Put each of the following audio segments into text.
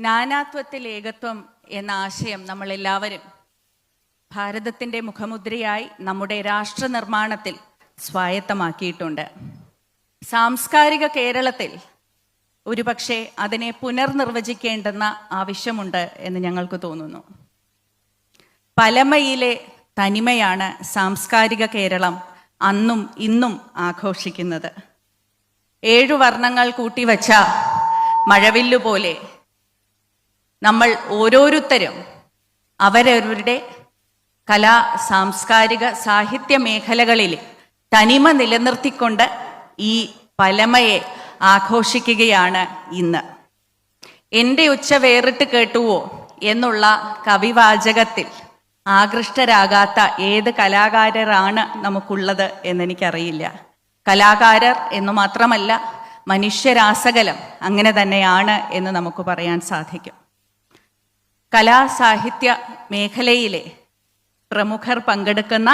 നാനാത്വത്തിൽ ഏകത്വം എന്ന ആശയം നമ്മളെല്ലാവരും ഭാരതത്തിന്റെ മുഖമുദ്രയായി നമ്മുടെ രാഷ്ട്ര നിർമ്മാണത്തിൽ സ്വായത്തമാക്കിയിട്ടുണ്ട്. സാംസ്കാരിക കേരളത്തിൽ ഒരുപക്ഷെ അതിനെ പുനർനിർവചിക്കേണ്ടെന്ന ആവശ്യമുണ്ട് എന്ന് ഞങ്ങൾക്ക് തോന്നുന്നു. പലമയിലെ തനിമയാണ് സാംസ്കാരിക കേരളം അന്നും ഇന്നും ആഘോഷിക്കുന്നത്. ഏഴു വർണങ്ങൾ കൂട്ടിവച്ച മഴവില്ലു പോലെ നമ്മൾ ഓരോരുത്തരും അവരവരുടെ കലാ സാംസ്കാരിക സാഹിത്യ മേഖലകളിൽ തനിമ നിലനിർത്തിക്കൊണ്ട് ഈ പലമയെ ആഘോഷിക്കുകയാണ് ഇന്ന്. എന്റെ ഉച്ച വേറിട്ട് കേട്ടുവോ എന്നുള്ള കവിവാചകത്തിൽ ആകൃഷ്ടരാകാത്ത ഏത് കലാകാരരാണ് നമുക്കുള്ളത് എന്നെനിക്കറിയില്ല. കലാകാരർ എന്ന് മാത്രമല്ല മനുഷ്യരാസകലം അങ്ങനെ തന്നെയാണ് എന്ന് നമുക്ക് പറയാൻ സാധിക്കും. കലാസാഹിത്യ മേഖലയിലെ പ്രമുഖർ പങ്കെടുക്കുന്ന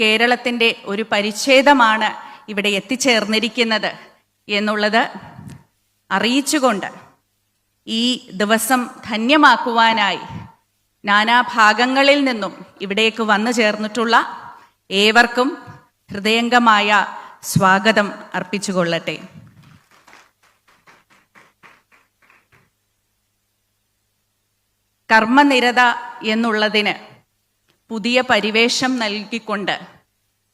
കേരളത്തിന്റെ ഒരു പരിച്ഛേദമാണ് ഇവിടെ എത്തിച്ചേർന്നിരിക്കുന്നത് എന്നുള്ളത് അറിയിച്ചുകൊണ്ട് ഈ ദിവസം ധന്യമാക്കുവാനായി നാനാഭാഗങ്ങളിൽ നിന്നും ഇവിടേക്ക് വന്നു ചേർന്നിട്ടുള്ള ഏവർക്കും ഹൃദയംഗമായ സ്വാഗതം അർപ്പിച്ചുകൊള്ളട്ടെ. കർമ്മനിരത എന്നുള്ളതിന് പുതിയ പരിവേഷം നൽകിക്കൊണ്ട്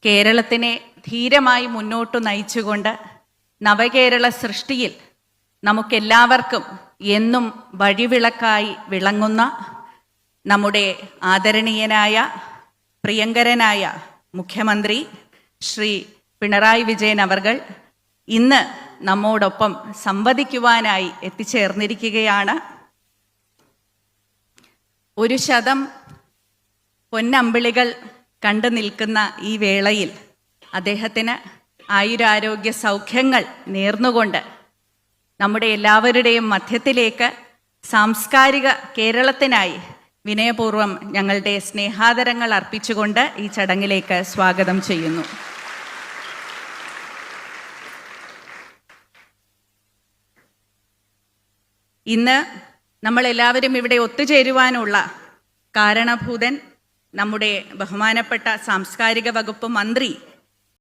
കേരളത്തിനെ ധീരമായി മുന്നോട്ട് നയിച്ചുകൊണ്ട് നവകേരള സൃഷ്ടിയിൽ നമുക്കെല്ലാവർക്കും എന്നും വഴിവിളക്കായി വിളങ്ങുന്ന നമ്മുടെ ആദരണീയനായ പ്രിയങ്കരനായ മുഖ്യമന്ത്രി ശ്രീ പിണറായി വിജയൻ അവർകൾ ഇന്ന് നമ്മോടൊപ്പം സംവദിക്കുവാനായി എത്തിച്ചേർന്നിരിക്കുകയാണ്. ഒരു ശതം പൊന്നമ്പിളികൾ കണ്ടു നിൽക്കുന്ന ഈ വേളയിൽ അദ്ദേഹത്തിന് ആയുരാരോഗ്യ സൗഖ്യങ്ങൾ നേർന്നുകൊണ്ട് നമ്മുടെ എല്ലാവരുടെയും മധ്യത്തിലേക്ക് സാംസ്കാരിക കേരളത്തിനായി വിനയപൂർവം ഞങ്ങളുടെ സ്നേഹാദരങ്ങൾ അർപ്പിച്ചുകൊണ്ട് ഈ ചടങ്ങിലേക്ക് സ്വാഗതം ചെയ്യുന്നു. ഇന്ന് നമ്മളെല്ലാവരും ഇവിടെ ഒത്തുചേരുവാനുള്ള കാരണഭൂതൻ നമ്മുടെ ബഹുമാനപ്പെട്ട സാംസ്കാരിക വകുപ്പ് മന്ത്രി